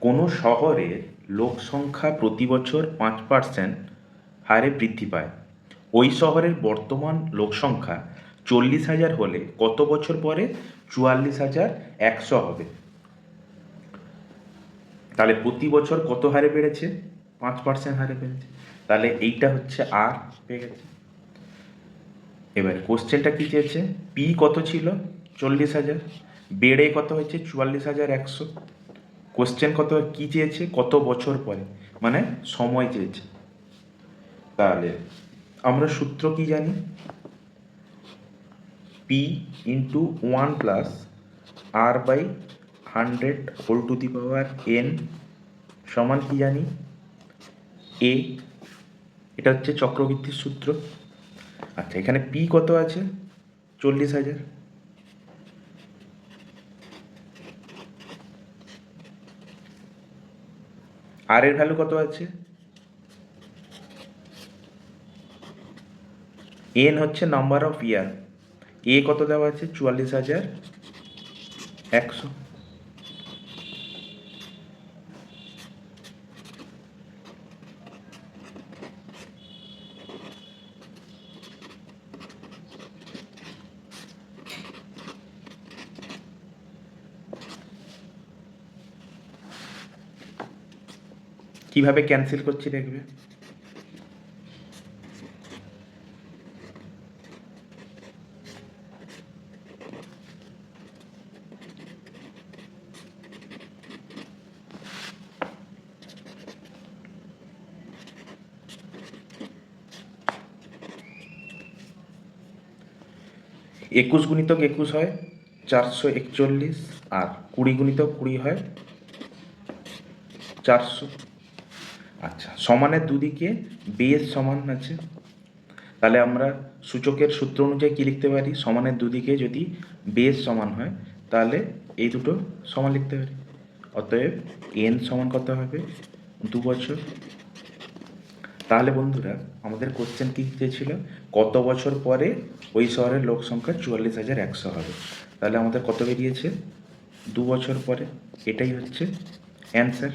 কোনো শহরের লোক সংখ্যা প্রতি বছর পাঁচ পার্সেন্ট হারে বৃদ্ধি পায়। ওই শহরের বর্তমান লোক সংখ্যা চল্লিশ হাজার হলে কত বছর পরে চুয়াল্লিশ হাজার একশো হবে? তাহলে প্রতি বছর কত হারে বেড়েছে? পাঁচ পার্সেন্ট হারে বেড়েছে। তাহলে এইটা হচ্ছে আর পেয়ে গেছে। এবারে কোশ্চেনটা কি চেয়েছে? পি কত ছিল? চল্লিশ হাজার। বেড়ে কত হয়েছে? চুয়াল্লিশ হাজার একশো। কোশ্চেন কত, কি চেয়েছে, কত বছর পরে মানে সময় চেয়েছে। তাহলে, আমরা সূত্র কি জানি? P into one plus R by hundred whole to the power N সমান কি জানি? এ এটা হচ্ছে চক্রবৃদ্ধির সূত্র। আচ্ছা এখানে পি কত আছে? চল্লিশ হাজার। আর এর ভ্যালু কত আছে? এন হচ্ছে নাম্বার অফ ইয়ার এ কত দেওয়া আছে? চুয়াল্লিশ হাজার একশো। কীভাবে ক্যান্সেল করছি দেখবে? একুশ গুণিতক একুশ হয় চারশো একচল্লিশ, আর কুড়ি গুণিতক কুড়ি হয় চারশো আচ্ছা সমানের দুদিকে বেস সমান আছে। তাহলে আমরা সূচকের সূত্র অনুযায়ী কী লিখতে পারি? সমানের দুদিকে যদি বেস সমান হয়, তাহলে এই দুটো সমান লিখতে পারি। অতএব এন সমান কত হবে? দু বছর। তাহলে বন্ধুরা, আমাদের কোশ্চেন কী চেয়েছিল কত বছর পরে ওই শহরের লোক সংখ্যা চুয়াল্লিশ হাজার একশো হবে? তাহলে আমাদের কত বেরিয়েছে? দু বছর পরে। এটাই হচ্ছে অ্যান্সার